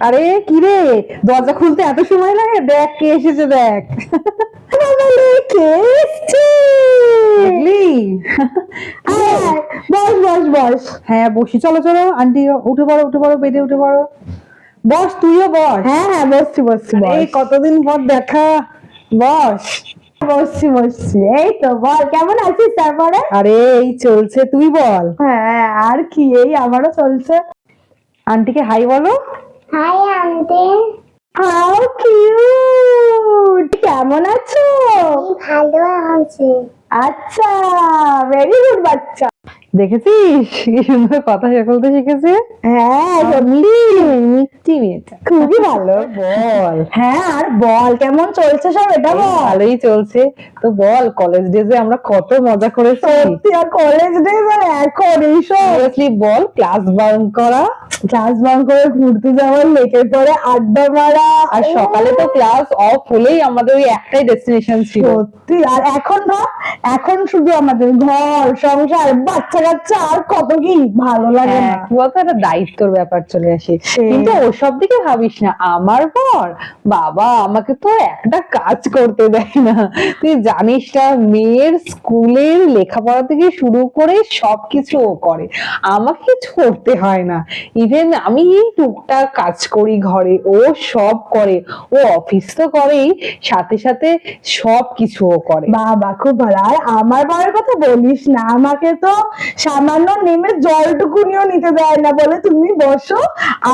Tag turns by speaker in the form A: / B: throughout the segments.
A: আরে কি রে? দরজা খুলতে এত সময় লাগে? দেখ কে এসেছে দেখ।
B: কে এসছে? বস বস বস।
A: হ্যাঁ বসি। চলো চলো আন্টি উঠে পড়ো উঠে পড়ো বেডে উঠে পড়ো। বস তুইও বস।
B: হ্যাঁ হ্যাঁ বসছি বসছি
A: এই কতদিন পর দেখা? বস।
B: বসছি বসছি। এই তো বল কেমন আছিস তারপরে?
A: আরে এই চলছে। তুই বল।
B: হ্যাঁ আর কি এই আমারও চলছে।
A: আন্টিকে হাই বলো।
C: হাই আন্টি
B: হাউ কিউট কেমন আছো?
C: ভালো আছি।
B: আচ্ছা ভেরি গুড বাচ্চা।
A: দেখেছিস? কি সুন্দর কথা বলতে শিখেছে?
B: হ্যাঁ
A: মিষ্টি মিষ্টি মেয়েটা।
B: খুবই ভালো।
A: বল।
B: হ্যাঁ আর বল কেমন চলছে সব এটা বল?
A: ভালোই চলছে। তো বল কলেজ ডেজে আমরা কত মজা করেছি।
B: সত্যি আর কলেজ ডেজ আর এখন এইসব
A: বল ক্লাস বাঙ্ক করা?
B: ক্লাস বাঙ্ক করে ঘুরতে যাওয়ার লেকের পরে আড্ডা মারা।
A: আর সকালে তো ক্লাস অফ হলেই আমাদের ওই একটাই ডেস্টিনেশন ছিল।
B: সত্যি আর এখন ভাব এখন শুধু আমাদের ঘর সংসার বাচ্চা আর কত কি ভালো লাগে
A: হ্যাঁ
B: না।
A: বলতো একটা দায়িত্বর ব্যাপার চলে আসে। কিন্তু ওসব দিকে ভাবিস না আমার পর বাবা আমাকে তো একটা কাজ করতে দেয় না। তুই জানিস না মেয়ের স্কুলের লেখাপড়া থেকে শুরু করে সবকিছু ও করে। আমাকে কিছু করতে হয় না। ইভেন আমি এই টুকটাক কাজ করি ঘরে ও সব করে ও অফিস তো করেই সাথে সাথে সব কিছু ও করে।
B: বাবা খুব ভালো। আর আমার বাবার কথা বলিস না আমাকে তো সামান্য নেমে জলটুকুনিও নিতে দেয় না। বলে তুমি বসো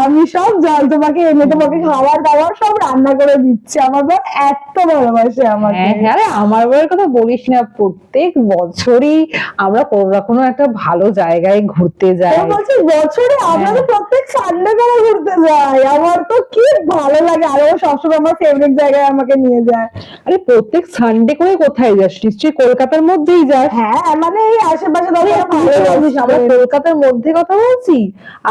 B: আমি সব জল তোমাকে এনে তোমাকে খাবার দাবার সব রান্না করে দিচ্ছি। আমার বর এত ভালোবাসে আমাকে।
A: হ্যাঁ হ্যাঁ আরে আমার বউয়ের কথা বলিস না। প্রত্যেক বছরই আমরা কোনো না কোনো একটা ভালো জায়গায় ঘুরতে যাই।
B: বলছে বছরে আমরা
A: হ্যাঁ।
B: তো প্রত্যেক সানডে করে ঘুরতে যাই। আমার তো কি ভালো লাগে। আর সবসময় আমার ফেভারিট জায়গায় আমাকে নিয়ে যায়।
A: আরে প্রত্যেক সানডে করে কোথায় যাস? নিশ্চয়ই কলকাতার মধ্যেই যাস।
B: হ্যাঁ মানে এই আশেপাশে ধরো
A: আমরা কলকাতার মধ্যে কথা বলছি?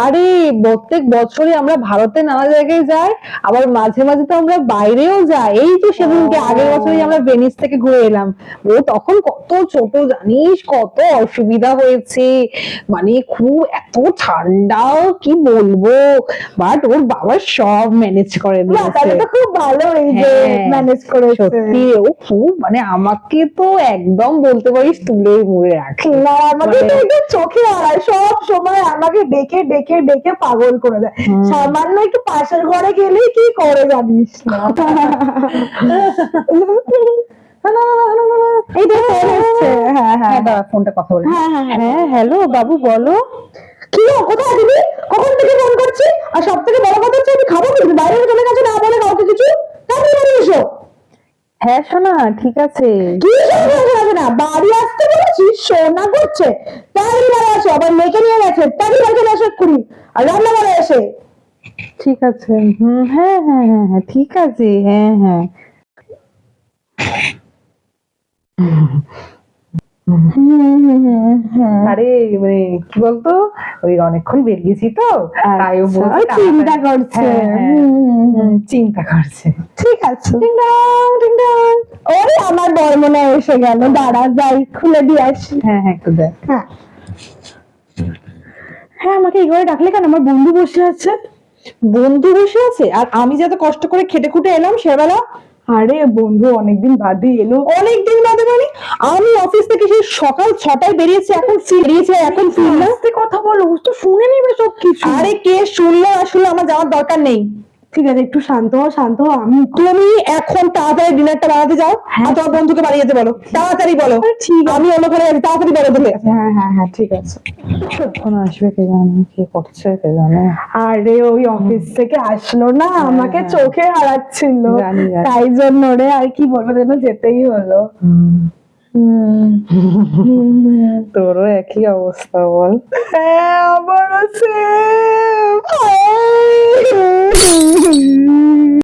A: আরে প্রত্যেক বছরই আমরা ভারতের নানা জায়গায় যাই আবার মাঝে মাঝে তো আমরা বাইরেও যাই। এই তো সেদিনকে আগের বছরই আমরা ভেনিস থেকে ঘুরে এলাম। ও তখন কত ছোট জানিস? কত অসুবিধা হয়েছে। মানে খুব এত ঠান্ডা কি বলব? বাট ওর বাবা সব ম্যানেজ করে দিয়েছে।
B: তো খুব ভালো এই যে
A: হ্যাঁ,
B: ম্যানেজ করেছে।
A: সত্যি ও খুব মানে আমাকে তো একদম বলতে পারিস তুলে মুড়ে রাখে।
B: না আমাকে তো
A: মানে-
B: একদম চোখে সব সময় আমাকে ডেকে ডেকে ডেকে পাগল করে দেয়। সামান্য একটু পাশের ঘরে গেলেই কি করে জানিস না? এই তো ফোন এসছে। হ্যাঁ হ্যাঁ
A: হ্যাঁ। ফোনটা কথা বলে।
B: হ্যাঁ, হ্যাঁ, হ্যাঁ।
A: হ্যাঁ হ্যালো বাবু বলো।
B: কি কোথায় দিদি কখন থেকে ফোন করছি আর সব থেকে বড় কথা হচ্ছে আমি খাব কিন্তু বাইরে চলে গেছে না বলে কাউকে কিছু? এসো।
A: হ্যাঁ শোনা ঠিক আছে।
B: কি যাবে না। বাড়ি আসতে বলেছি, সোনা করছে। তাড়ি বাড়ি আসো আবার মেয়েকে নিয়ে গেছে। তাড়ি বাড়ি চলে আসো এক্ষুনি আর রান্না করে আসে
A: ঠিক আছে, হুম হ্যাঁ হ্যাঁ হ্যাঁ হ্যাঁ ঠিক আছে হ্যাঁ হ্যাঁ। আরে মানে কি বলতো? ওই অনেকক্ষণ বেরিয়েছি তো তাই ও
B: আচ্ছা, চিন্তা করছে।
A: হ্যাঁ, হ্যাঁ, চিন্তা করছে।
B: ঠিক আছে। ওই আমার বর্মনা এসে গেল। দাঁড়া যাই খুলে দিয়ে আসি।
A: হ্যাঁ হ্যাঁ একটু দেখ।
B: হ্যাঁ। হ্যাঁ আমাকে এই ঘরে ডাকলে কেন? আমার বন্ধু বসে আছে।
A: বন্ধু বসে আছে? আর আমি যত কষ্ট করে খেটে খুটে এলাম সেবেলা
B: আরে বন্ধু অনেকদিন বাদে এলো।
A: অনেকদিন বাদে মানে? আমি অফিস থেকে সেই সকাল ছটায় বেরিয়েছি এখন ফিরিয়েছে এখন ফিরলাম।
B: কথা বলো ও তো শুনে নেবে সব কিছু
A: আরে কে শুনলো আসলে আমার যাওয়ার দরকার নেই।
B: ঠিক আছে একটু শান্ত হও শান্ত হও আমি
A: তুমি এখন তাড়াতাড়ি ডিনারটা বানাতে যাও আর তোমার বন্ধুকে বাড়ি যেতে বলো। তাড়াতাড়ি বলো।
B: ঠিক
A: আমি অন্য করে আছি তাড়াতাড়ি বলো তুমি।
B: হ্যাঁ হ্যাঁ হ্যাঁ ঠিক আছে।
A: কখন আসবে কে জানে কি করছে কে জানে।
B: আরে ওই অফিস থেকে আসলো না আমাকে
A: হ্যাঁ।
B: চোখে হারাচ্ছিল। তাই জন্য রে আর কি বলব যেন যেতেই হলো।
A: তোরও একই অবস্থা বল
B: হ্যাঁ আমারও same।